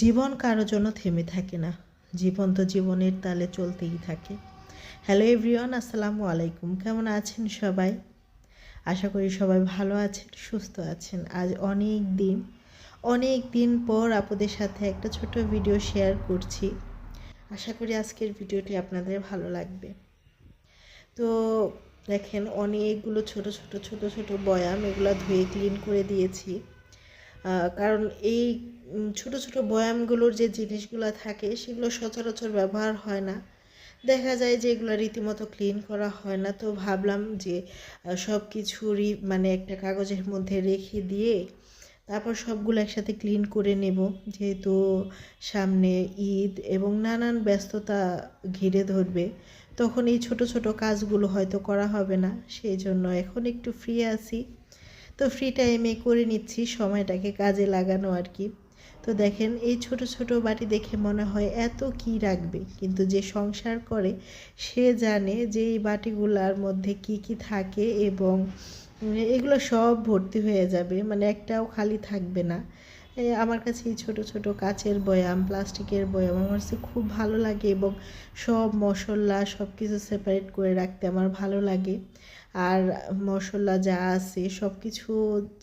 জীবন কারও জন্য থেমে থাকে না। জীবন তো জীবনের তালে চলতেই থাকে। হ্যালো এভরিওয়ান আসসালামু আলাইকুম। কেমন আছেন সবাই? আশা করি সবাই ভালো আছেন, সুস্থ আছেন। আজ অনেক দিন অনেক দিন পর আপনাদের সাথে একটা ছোট ভিডিও শেয়ার করছি। আশা করি আজকের ভিডিওটি আপনাদের ভালো লাগবে। তো দেখেন, অনেকগুলো ছোট ছোট ছোট ছোট বয়াম এগুলো ধুয়ে ক্লিন করে দিয়েছি। কারণ এই ছোট ছোট বয়ামগুলোর যে জিনিসগুলো থাকে, সেগুলো সচরাচর ব্যবহার হয় না। দেখা যায় যে এগুলো রীতিমতো ক্লিন করা হয় না। তো ভাবলাম যে সব কিছুরই মানে একটা কাগজের মধ্যে রেখে দিয়ে, তারপর সবগুলো একসাথে ক্লিন করে নেব। যেহেতু সামনে ঈদ এবং নানান ব্যস্ততা ঘিরে ধরবে, তখন এই ছোট ছোট কাজগুলো হয়তো করা হবে না। সেই জন্য এখন একটু ফ্রি আছি। তো ফ্রি টাইমে করে নিচ্ছি, সময়টাকে কাজে লাগানো আর কি। তো দেখেন, এই ছোট ছোট বাটি দেখে মনে হয় এত কি রাখবে? কিন্তু যে সংসার করে, সে জানে যে এই বাটিগুলার মধ্যে কি কি থাকে এবং এগুলো সব ভর্তি হয়ে যাবে। মানে একটাও খালি থাকবে না। আমার কাছে এই ছোট ছোট কাচের বয়াম, প্লাস্টিকের বয়াম আমার কাছে খুব ভালো লাগে এবং সব মশলা, সব কিছু সেপারেট করে রাখতে আমার ভালো লাগে। আর মশলা যা আছে, সব কিছু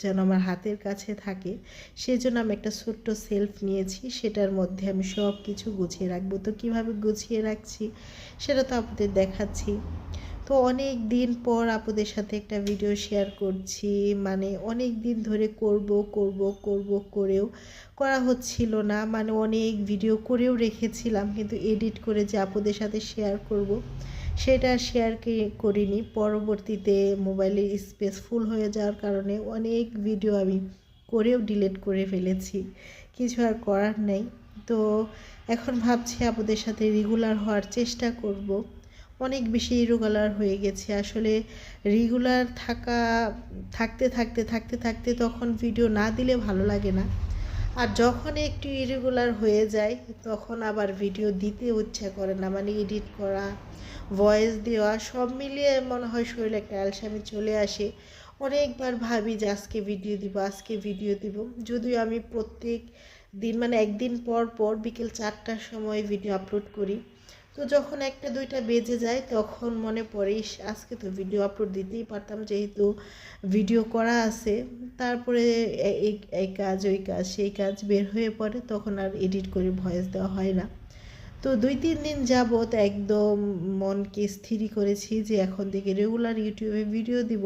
যেন আমার হাতের কাছে থাকে সেই জন্য আমি একটা ছোট্ট সেলফ নিয়েছি, সেটার মধ্যে আমি সব কিছু গুছিয়ে রাখব। তো কীভাবে গুছিয়ে রাখছি, সেটা তো আপনাদের দেখাচ্ছি। তো অনেক দিন পর আপুদের সাথে একটা ভিডিও শেয়ার করছি। মানে অনেক দিন ধরে করব করব করব করেও করা হচ্ছিল না। মানে অনেক ভিডিও করেও রেখেছিলাম, কিন্তু এডিট করে যে আপুদের সাথে শেয়ার করব, সেটা শেয়ার করিনি। পরবর্তীতে মোবাইলের স্পেস ফুল হয়ে যাওয়ার কারণে অনেক ভিডিও আমি করেও ডিলিট করে ফেলেছি। কিছু আর করার নেই। তো এখন ভাবছি আপুদের সাথে রেগুলার হওয়ার চেষ্টা করব। অনেক বেশি ইরেগুলার হয়ে গেছে। আসলে রেগুলার থাকা, থাকতে থাকতে থাকতে থাকতে তখন ভিডিও না দিলে ভালো লাগে না। আর যখন একটু ইরেগুলার হয়ে যায়, তখন আবার ভিডিও দিতে ইচ্ছা করে না। মানে এডিট করা ভয়েস দেওয়া, সব মিলিয়ে মনে হয় শরীরে একটা চলে আসে। অনেকবার ভাবি যে আজকে ভিডিও দিব, আজকে ভিডিও দিব। যদিও আমি প্রত্যেক দিন মানে একদিন পর পর বিকেল চারটার সময় ভিডিও আপলোড করি। তো যখন একটা, দুইটা বেজে যায়, তখন মনে পড়ে আজকে তো ভিডিও আপলোড দিতেই পারতাম, যেহেতু ভিডিও করা আছে। তারপরে এই কাজ, ওই কাজ, সেই কাজ বের হয়ে পড়ে, তখন আর এডিট করে ভয়েস দেওয়া হয় না। তো দুই, তিন দিন যাবত একদম মনকে স্থির করেছি যে এখন থেকে রেগুলার ইউটিউবে ভিডিও দিব।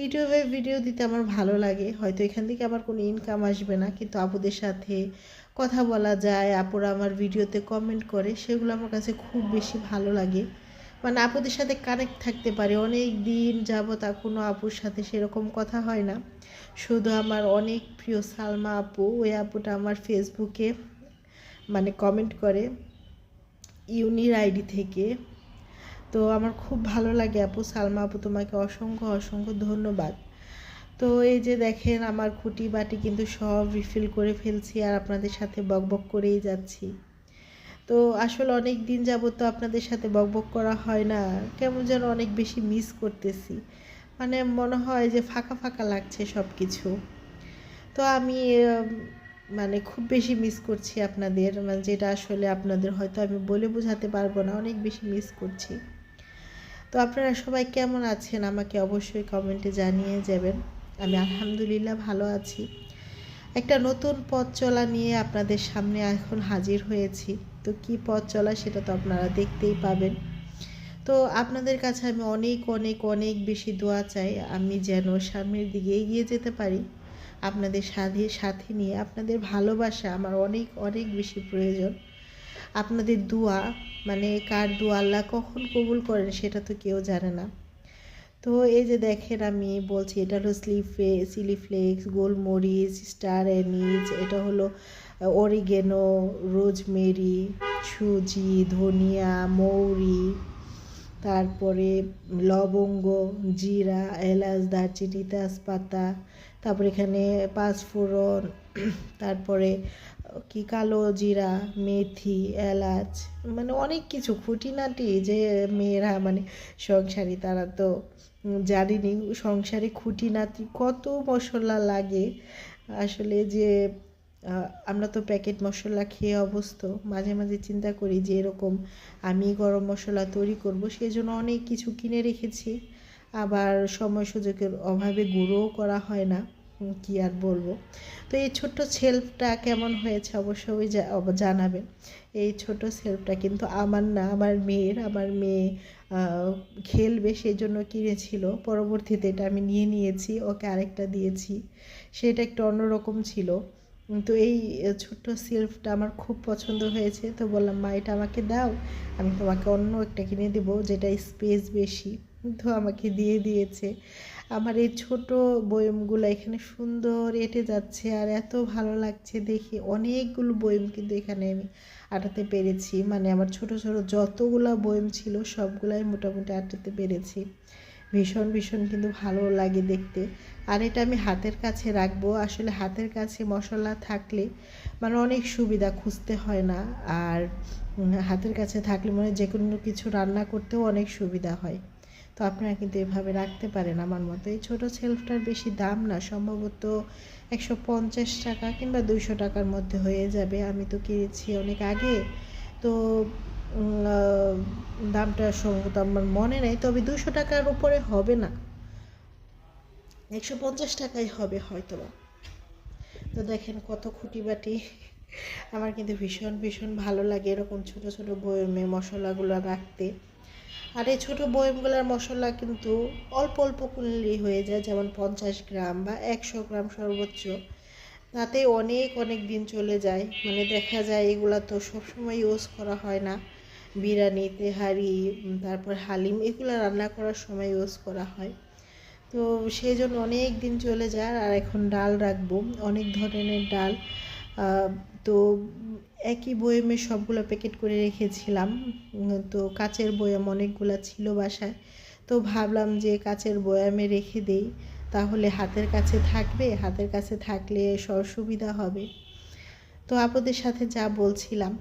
ইউটিউবে ভিডিও দিতে আমার ভালো লাগে, হয়তো এখান থেকে আমার কোনো ইনকাম আসবে না, কিন্তু আপুদের সাথে কথা বলা যায়, আপুরা আমার ভিডিওতে কমেন্ট করে, সেগুলো আমার কাছে খুব বেশি ভালো লাগে। মানে আপুদের সাথে কানেক্ট থাকতে পারে, অনেক দিন যাবত কোনো আপুর সাথে সেরকম কথা হয় না। শুধু আমার অনেক প্রিয় সালমা আপু, ওই আপুটা আমার ফেসবুকে মানে কমেন্ট করে ইউনির আইডি থেকে। তো আমার খুব ভালো লাগে আপু, সালমা আপু তোমাকে অসংখ্য অসংখ্য ধন্যবাদ। তো এই যে দেখেন আমার খুঁটি বাটি কিন্তু সব রিফিল করে ফেলছি আর আপনাদের সাথে বকবক করেই যাচ্ছি। তো আসলে অনেক দিন যাবত তো আপনাদের সাথে বকবক করা হয় না, কেমন যেন অনেক বেশি মিস করতেছি। মানে মনে হয় যে ফাঁকা ফাঁকা লাগছে সব কিছু তো আমি মানে খুব বেশি মিস করছি আপনাদের মানে যেটা আসলে আপনাদের হয়তো আমি বলে বোঝাতে পারব না, অনেক বেশি মিস করছি। তো আপনারা সবাই কেমন আছেন আমাকে অবশ্যই কমেন্টে জানিয়ে যাবেন। আমি আলহামদুলিল্লাহ ভালো আছি। একটা নতুন পথ চলা নিয়ে আপনাদের সামনে এখন হাজির হয়েছি। তো কি পথ চলা সেটা তো আপনারা দেখতেই পাবেন। তো আপনাদের কাছে আমি অনেক অনেক অনেক বেশি দোয়া চাই। আমি যেন সামনের দিকে এগিয়ে যেতে পারি। আপনাদের সাথে সাথে নিয়ে আপনাদের ভালোবাসা আমার অনেক অনেক বেশি প্রয়োজন। আপনাদের দোয়া মানে কার দোয়া আল্লাহ কখন কবুল করেন সেটা তো কেউ জানে না। তো এই যে দেখেন আমি বলছি, এটা হলো স্লিফে সিলিফ্লেক্স গোলমরিচ স্টার অ্যানিজ এটা হলো অরিগেনো রোজমেরি সুজি ধনিয়া মৌরি তারপরে লবঙ্গ জিরা এলাচ দারচিনি তেজপাতা তারপরে এখানে পাঁচফোড়ন তারপরে কি কালো জিরা, মেথি, এলাচ মানে অনেক কিছু খুঁটিনাটি যে মেয়েরা মানে সংসারী, তারা তো জানিনি সংসারে খুঁটিনাটি কত মশলা লাগে। আসলে যে আমরা তো প্যাকেট মশলা খেয়ে অভ্যস্ত, মাঝে মাঝে চিন্তা করি যে এরকম আমি গরম মশলা তৈরি করব সেই জন্য অনেক কিছু কিনে রেখেছি। আবার সময় সুযোগের অভাবে গুঁড়োও করা হয় না। কি আর বলব? তো এই ছোট্ট সেলফটা কেমন হয়েছে অবশ্যই জানাবেন। এই ছোট সেলফটা কিন্তু আমার না, আমার মেয়ের, আমার মেয়ে খেলবে সেই জন্য কিনেছিল। পরবর্তীতে এটা আমি নিয়ে নিয়েছি, ওকে আরেকটা দিয়েছি। সেটা একটু অন্যরকম ছিল। তো এই ছোট্ট সেলফটা আমার খুব পছন্দ হয়েছে। তো বললাম, মা, এটা আমাকে দাও, আমি তোমাকে অন্য একটা কিনে দেবো, যেটা স্পেস বেশি। তো আমাকে দিয়ে দিয়েছে। আমার এই ছোট বয়মগুলো এখানে সুন্দর এঁটে যাচ্ছে আর এত ভালো লাগছে দেখি। অনেকগুলো বয়ম কিন্তু এখানে আমি আটাতে পেরেছি। মানে আমার ছোট ছোট যতগুলো বয়ম ছিল সবগুলাই মোটামুটি আটাতে পেরেছি। ভীষণ ভীষণ কিন্তু ভালো লাগে দেখতে। আর এটা আমি হাতের কাছে রাখব। আসলে হাতের কাছে মশলা থাকলে মানে অনেক সুবিধা খুঁজতে হয় না। আর হাতের কাছে থাকলে মানে যে কোনো কিছু রান্না করতেও অনেক সুবিধা হয়। তো আপনারা কিন্তু এভাবে রাখতে পারেন আমার মতো। এই ছোটো সেলফটার বেশি দাম না, সম্ভবত একশো পঞ্চাশ টাকা কিংবা দুইশো টাকার মধ্যে হয়ে যাবে। আমি তো কিনেছি অনেক আগে, তো দামটা সম্ভবত আমার মনে নেই, তবে দুশো টাকার উপরে হবে না। একশো পঞ্চাশ টাকাই হবে হয়তো তো দেখেন কত খুঁটিবাটি, আমার কিন্তু ভীষণ ভীষণ ভালো লাগে এরকম ছোট ছোট বয়মে মশলাগুলো রাখতে। আর এই ছোটো বয়মগুলোর মশলা কিন্তু অল্প অল্প করলেই হয়ে যায়, যেমন পঞ্চাশ গ্রাম বা একশো গ্রাম সর্বোচ্চ। তাতে অনেক অনেক দিন চলে যায়। মানে দেখা যায় এগুলা তো সবসময় ইউজ করা হয় না। বিরিয়ানি, তেহারি তারপর হালিম এগুলো রান্না করার সময় ইউজ করা হয়। তো সেই জন্য অনেক দিন চলে যায়। আর এখন ডাল রাখব, অনেক ধরনের ডাল। তো একই বয়মে সবগুলো প্যাকেট করে রেখেছিলাম। তো কাচের বয়াম অনেকগুলো ছিল বাসায়। তো ভাবলাম যে কাচের বয়ামে রেখে দেই, তাহলে হাতের কাছে থাকবে, হাতের কাছে থাকলে সব সুবিধা হবে। তো আপুদের সাথে যা বলছিলাম,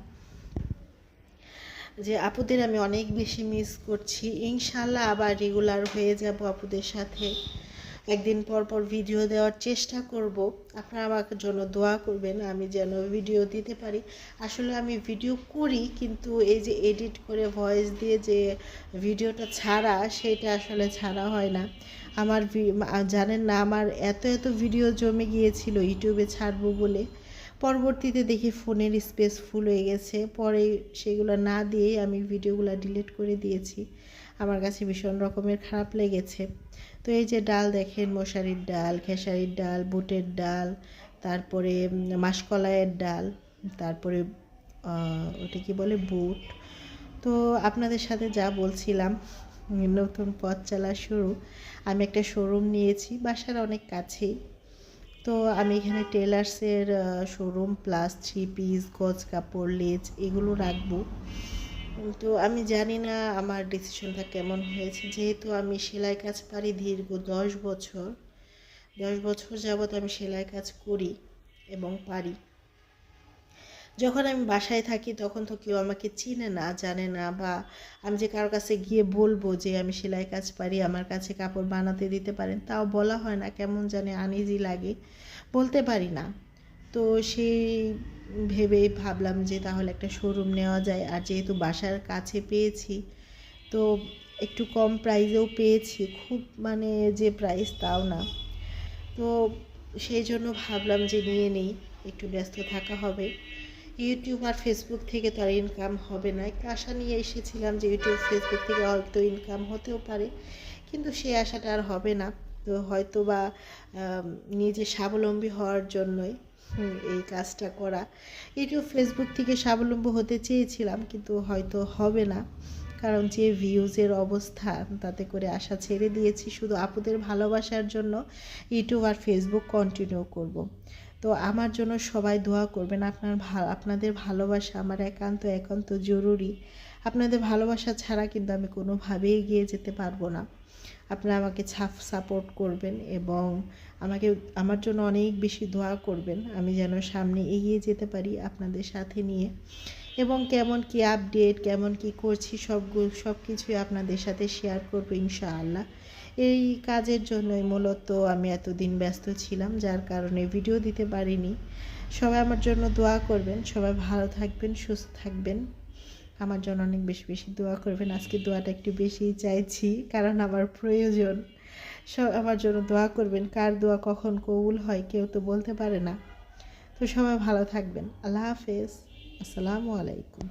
যে আপুদের আমি অনেক বেশি মিস করছি। ইনশাল্লাহ আবার রেগুলার হয়ে যাব আপুদের সাথে। একদিন পর পর ভিডিও দেওয়ার চেষ্টা করব। আপনারা আমার জন্য দোয়া করবেন, আমি যেন ভিডিও দিতে পারি। আসলে আমি ভিডিও করি, কিন্তু এই যে এডিট করে ভয়েস দিয়ে যে ভিডিওটা ছাড়া, সেটা আসলে ছাড়া হয় না। আমার জানেন না, আমার এত এত ভিডিও জমে গিয়েছিল ইউটিউবে ছাড়বো বলে। পরবর্তীতে দেখি ফোনের স্পেস ফুল হয়ে গেছে, পরে সেগুলো না দিয়েই আমি ভিডিওগুলো ডিলিট করে দিয়েছি। আমার কাছে ভীষণ রকমের খারাপ লেগেছে। তো এই যে ডাল দেখেন, মশারির ডাল, খেসারির ডাল, বুটের ডাল, তারপরে মাসকলাইয়ের ডাল, তারপরে ওটা কি বলে, বুট। তো আপনাদের সাথে যা বলছিলাম, নতুন পথ চলা শুরু, আমি একটা শোরুম নিয়েছি, বাসার অনেক কাছেই। তো আমি এখানে টেলার্সের শোরুম প্লাস থ্রি পিস গজ কাপড়, লেজ, এগুলো রাখব। তো আমি জানি না আমার ডিসিশনটা কেমন হয়েছে। যেহেতু আমি সেলাই কাজ পারি দীর্ঘ দশ বছর দশ বছর যাবৎ আমি সেলাই কাজ করি এবং পারি। যখন আমি বাসায় থাকি তখন তো কেউ আমাকে চিনে না, জানে না বা আমি যে কারোর কাছে গিয়ে বলব যে আমি সেলাই কাজ পারি, আমার কাছে কাপড় বানাতে দিতে পারেন, তাও বলা হয় না, কেমন জানে আনইজি লাগে, বলতে পারি না। তো সেই ভেবেই ভাবলাম যে তাহলে একটা শোরুম নেওয়া যায়। আর যেহেতু বাসার কাছে পেয়েছি, তো একটু কম প্রাইসেও পেয়েছি। খুব মানে যে প্রাইস তাও না। তো সেই জন্য ভাবলাম যে নিয়ে নেই, একটু ব্যস্ত থাকা হবে। ইউটিউব আর ফেসবুক থেকে তো আর ইনকাম হবে না। একটা আশা নিয়ে এসেছিলাম যে ইউটিউব ফেসবুক থেকে হয়তো ইনকাম হতেও পারে। কিন্তু সেই আশাটা আর হবে না। তো হয়তো বা নিজে স্বাবলম্বী হওয়ার জন্যই এই কাজটা করা। ইউটিউব ফেসবুক থেকে স্বাবলম্বী হতে চেয়েছিলাম, কিন্তু হয়তো হবে না। কারণ যে ভিউজের অবস্থা, তাতে করে আশা ছেড়ে দিয়েছি। শুধু আপুদের ভালোবাসার জন্য ইউটিউব আর ফেসবুক কন্টিনিউ করব। তো আমার জন্য সবাই দোয়া করবেন, আপনার আপনাদের ভালোবাসা আমার একান্ত একান্ত জরুরি। আপনাদের ভালোবাসা ছাড়া কিন্তু আমি কোনোভাবেই এগিয়ে যেতে পারব না। আপনারা আমাকে ছাপ সাপোর্ট করবেন এবং আমাকে, আমার জন্য অনেক বেশি দোয়া করবেন। আমি যেন সামনে এগিয়ে যেতে পারি আপনাদের সাথে নিয়ে। এবং কেমন কি আপডেট কেমন কি করছি সব সব কিছুই আপনাদের সাথে শেয়ার করব ইনশাআল্লাহ। এই কাজের জন্যই মূলত আমি এতদিন ব্যস্ত ছিলাম, যার কারণে ভিডিও দিতে পারিনি। সবাই আমার জন্য দোয়া করবেন, সবাই ভালো থাকবেন, সুস্থ থাকবেন। আমার জন্য অনেক বেশি বেশি দোয়া করবেন। আজকে দোয়াটা একটু বেশিই চাইছি, কারণ আমার প্রয়োজন। সব আমার জন্য দোয়া করবেন, কার দোয়া কখন কবুল হয় কেউ তো বলতে পারে না। তো সবাই ভালো থাকবেন। আল্লাহ হাফেজ। আসসালামু আলাইকুম।